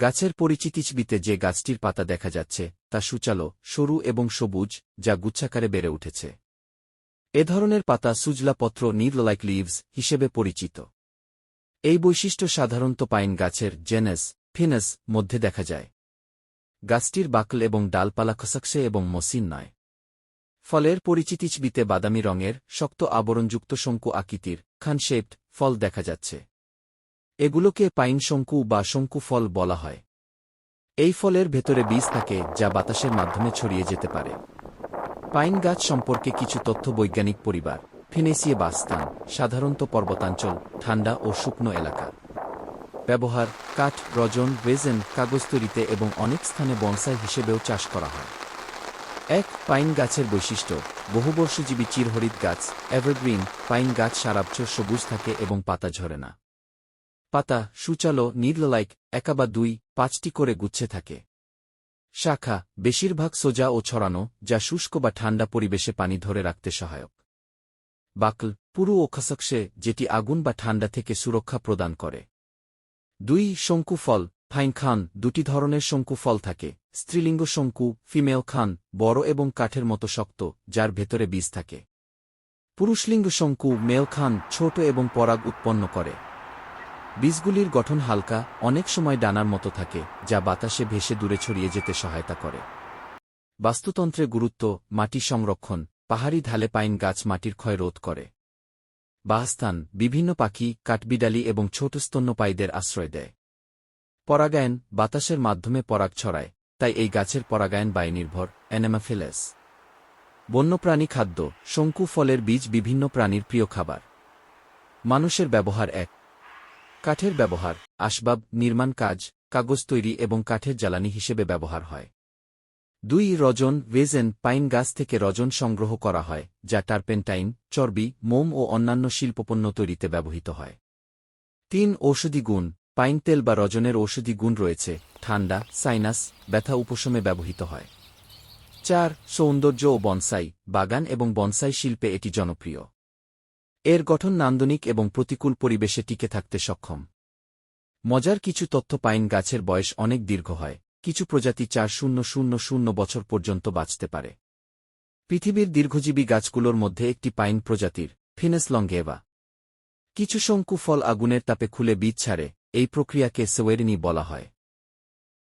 গাছের পরিচিতিচবিতে যে গাছটির পাতা দেখা যাচ্ছে, তা সুচালো, সরু এবং সবুজ, যা গুচ্ছাকারে বেড়ে উঠেছে। এ ধরনের পাতা সুজলাপত্র নিডলাইক লিভস হিসেবে পরিচিত। এই বৈশিষ্ট্য সাধারণত পাইন গাছের জেনেস, ফিনাস মধ্যে দেখা যায়। গাছটির বাকল এবং ডালপালা খসকসে এবং মসিন নয়। ফলের পরিচিতিচবিতে বাদামি রঙের, শক্ত আবরণযুক্ত শঙ্কু আকৃতির, খানশেপড ফল দেখা যাচ্ছে। এগুলোকে পাইন শঙ্কু বা শঙ্কু ফল বলা হয়। এই ফলের ভেতরে বীজ থাকে, যা বাতাসের মাধ্যমে ছড়িয়ে যেতে পারে। পাইন গাছ সম্পর্কে কিছু তথ্য বৈজ্ঞানিক পরিবার, ফিনেসিয়ে বাসস্থান, সাধারণত পর্বতাঞ্চল, ঠান্ডা ও শুকনো এলাকা। ব্যবহার, কাঠ, রজন, রেজেন কাগজ তৈরিতে এবং অনেক স্থানে বনসাই হিসেবেও চাষ করা হয়। এক, পাইন গাছের বৈশিষ্ট্য বহুবর্ষজীবী চিরহরিত গাছ, এভারগ্রিন, পাইন গাছ সারাবছর সবুজ থাকে এবং পাতা ঝরে না। পাতা, সুচালো নিডলাইক একা বা দুই, পাঁচটি করে গুচ্ছে থাকে। শাখা, বেশিরভাগ সোজা ও ছড়ানো, যা শুষ্ক বা ঠান্ডা পরিবেশে পানি ধরে রাখতে সহায়ক। বাকল, পুরু ও খসকসে যেটি আগুন বা ঠান্ডা থেকে সুরক্ষা প্রদান করে। দুই, শঙ্কু ফল, ফাইন খান, দুটি ধরনের শঙ্কু ফল থাকে। স্ত্রীলিঙ্গ শঙ্কু, ফিমেল খান, বড় এবং কাঠের মতো শক্ত, যার ভেতরে বীজ থাকে। পুরুষলিঙ্গ শঙ্কু, মেল খান, ছোট এবং পরাগ উৎপন্ন করে। বীজগুলির গঠন হালকা, অনেক সময় ডানার মতো থাকে, যা বাতাসে ভেসে দূরে ছড়িয়ে যেতে সহায়তা করে। বাস্তুতন্ত্রে গুরুত্ব, মাটি সংরক্ষণ, পাহাড়ি ঢালে পাইন গাছ মাটির ক্ষয় রোধ করে। বাসস্থান, বিভিন্ন পাখি, কাঠবিড়ালি এবং ছোট স্তন্যপায়ীদের আশ্রয় দেয়। পরাগায়ন, বাতাসের মাধ্যমে পরাগ ছড়ায়, তাই এই গাছের পরাগায়ন বায়নির্ভর, অ্যানেমাফিলেস। বন্যপ্রাণী খাদ্য, শঙ্কু ফলের বীজ বিভিন্ন প্রাণীর প্রিয় খাবার। মানুষের ব্যবহার এক কাঠের ব্যবহার, আসবাব, নির্মাণ কাজ, কাগজ তৈরি এবং কাঠের জ্বালানি হিসেবে ব্যবহার হয়। দুই, রজন ওয়েজেন পাইন গাছ থেকে রজন সংগ্রহ করা হয়, যা টার্পেন্টাইন, চর্বি, মোম ও অন্যান্য শিল্পপণ্য তৈরিতে ব্যবহৃত হয়। তিন, ঔষধি গুণ, পাইন তেল বা রজনের ঔষধি গুণ রয়েছে, ঠান্ডা, সাইনাস, ব্যথা উপশমে ব্যবহৃত হয়। চার, সৌন্দর্য ও বনসাই, বাগান এবং বনসাই শিল্পে এটি জনপ্রিয়। এর গঠন নান্দনিক এবং প্রতিকূল পরিবেশে টিকে থাকতে সক্ষম। মজার কিছু তথ্য পাইন গাছের বয়স অনেক দীর্ঘ হয়, কিছু প্রজাতি চার শূন্য শূন্য শূন্য বছর পর্যন্ত বাঁচতে পারে। পৃথিবীর দীর্ঘজীবী গাছগুলোর মধ্যে একটি পাইন প্রজাতির, ফিনেস লঙ্গেভা কিছু শঙ্কু ফল আগুনের তাপে খুলে বীজ ছাড়ে, এই প্রক্রিয়াকে সোয়েরিনি বলা হয়।